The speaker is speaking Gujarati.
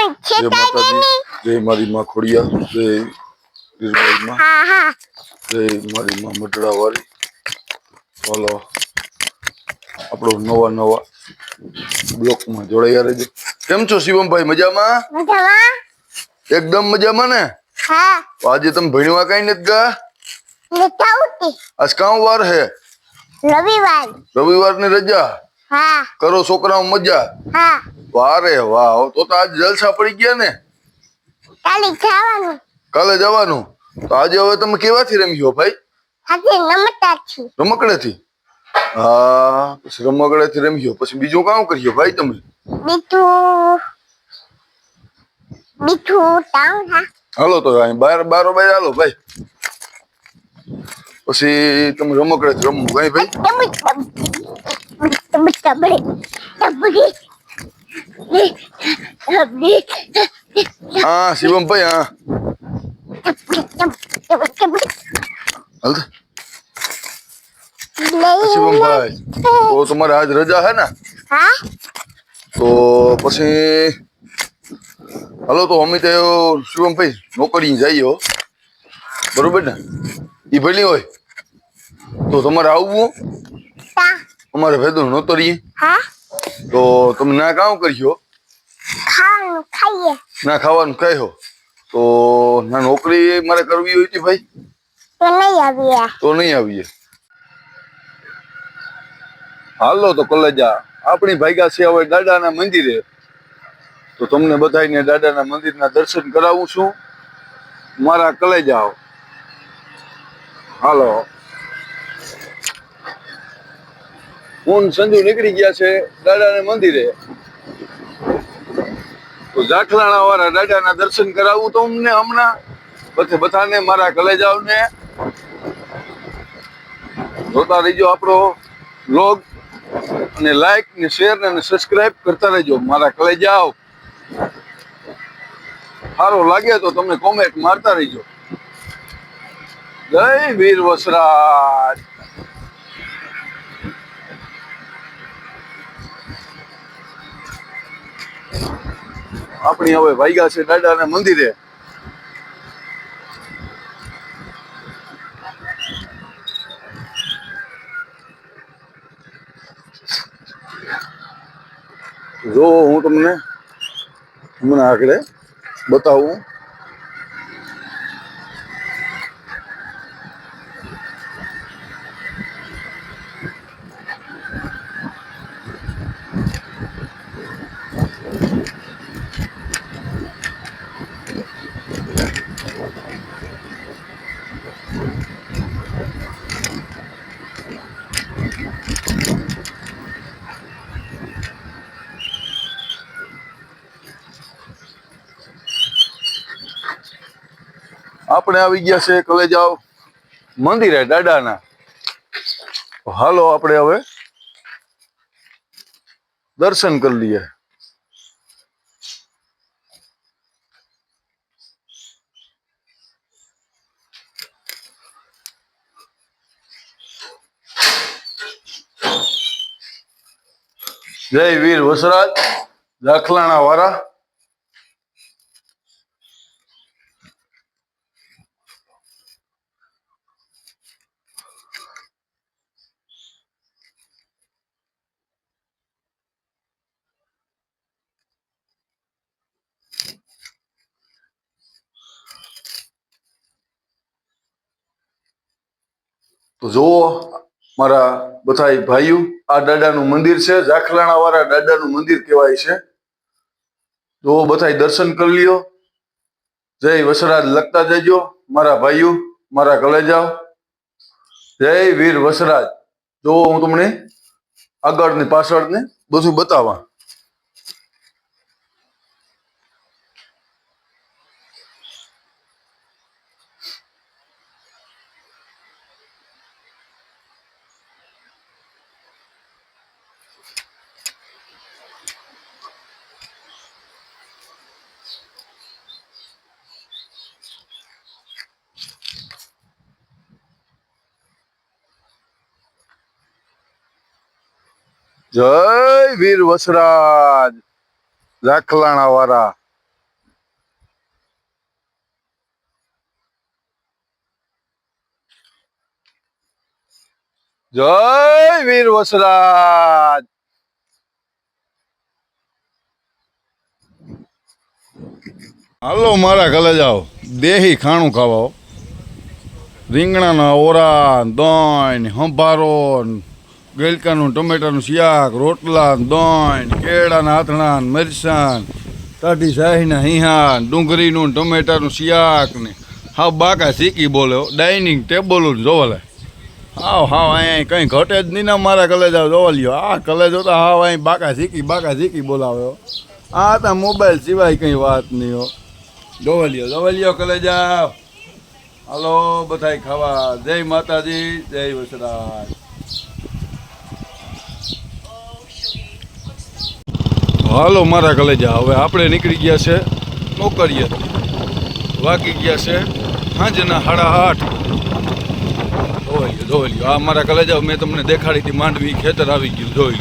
તમે જય છેતા માતાજી જય મારી માં ખોડિયા જય વીરબાઈ માં હા હા જય મારી માં મટડા વાળી ચાલો આપણો નવા નવા બ્લોકમાં જોડાયા રહેજો કેમ છો શિવમભાઈ મજામાં? મજામાં? એકદમ મજામાં ને? હા। તો આજે તમે ભણવા કઈ નથી ગયા લેતા ઉતી આજ કામ વાર હે? રવિવાર. રવિવારની રજા? હા. કરો છોકરાઓ મજા. હા. વારે વાહ તો તો આજ જલસા પડી ગયા ને. કાલે જવાનું. કાલે જવાનું? તો આજે હવે તમે કેવાથી રમ્યો ભાઈ? આજે છું રમકડેથી? હા પછી રમકડેથી રમ્યો પછી બીજું કામ કર્યો ભાઈ તમે? બીજું બીજું ટાઉન હા. હાલો તો અહીં બાર બારો બાર હાલો ભાઈ. પછી તમે રમકડે રમવું કઈ ભાઈ? હા શિવમ ભાઈ હાલ તો. શિવમભાઈ તો તમારે આજ રજા હે ને તો પછી હાલો તો અમે તો શિવમભાઈ નોકરી જઈએ હો બરોબર ને એ ભલે હોય તો તમારે આવવું અમારે ભેદો નહોતો રહીએ હા? તો તમે ના કામ કર્યો ખાવાનું ખાઈએ. ના ખાવાનું કહ્યો તો ના નોકરી મારે કરવી હોય હતી ભાઈ. તો નહીં આવીએ. તો નહીં આવીએ. હાલો તો કલેજા આપણી ભાઈગા છે હવે દાદાના મંદિરે. તો તમને બધાને દાદાના મંદિરના દર્શન કરાવું છું. મારા કલેજાઓ. હાલો. હું સંજુ નીકળી ગયા છે દાદાના મંદિરે. તો જાખલાણા વાળા દાદાના દર્શન કરાવું તો અમને હમણાં. પછી બધાને મારા કલેજાઓને. જોતા રહીજો આપણો બ્લોગ અને લાઈક ને શેર ને સબસ્ક્રાઇબ કરતા રહેજો મારા કલેજાઓ. સારો લાગે તો તમે કોમેન્ટ મારતા રહેજો. જય વીર વસરાજ. આપણી હવે વાઈગા છે દાદાના મંદિરે. જો હું તમને હમણાં આગળ બતાવું. આપણે આવી ગયા છે કલેજાવ મંદિરે, દાદાના. હાલો આપણે હવે દર્શન કરી લઈએ. જય વીર વસરાજ દાખલાણા વાળા તો જુઓ મારા બધા ભાઈઓ, આ દાદાનું મંદિર છે જાખલાણા વાળા દાદાનું મંદિર કહેવાય છે. જુઓ બધા દર્શન કરી લ્યો. જય વસરાજ લખતા જજો, મારા ભાઈઓ, મારા કલેજાઓ. જય વીર વસરાજ. જુઓ હું તમને આગળ ને પાછળ ને બધું બતાવા જય વીર વસરાજ, રાખલાણા વાળા જય વીર વસરાજ. હાલો મારા કલે જાઓ દેહી ખાણું ખાવાઓ રીંગણાના ઓરા દોણ હંભારો ગલકાનું, ટમેટાનું શાક રોટલા દોણ કેળાના આથણા મરસાં ટાઢી શાહીના હિહાન, ડુંગળીનું, ટમેટાનું શાક ને હા બાકા શીખી બોલે ડાઇનિંગ ટેબલ જોવાલે. હાવ હાવ અહીંયા કંઈ ઘટે જ નહીં ને મારા કલેજા જોવા આ કલેજો તો હાવ અહીં બાકા શીખી બાકા શીખી બોલાવ્યો આ તો મોબાઈલ સિવાય કંઈ વાત નહીં હો. જોવા લ્યો જોવા લ્યો કલેજા હાલો, બધાય ખાવા. જય માતાજી, જય વસરાજ. હાલો મારા કલેજા, હવે આપણે નીકળી ગયા છે નોકરીએ. વાગી ગયા છે સાંજના સાડા આઠ. જોઈ લ્યો જોઈ લ્યો, આ મારા કલેજા, મેં તમને દેખાડી હતી માંડવી, ખેતર આવી ગયું, જોઈ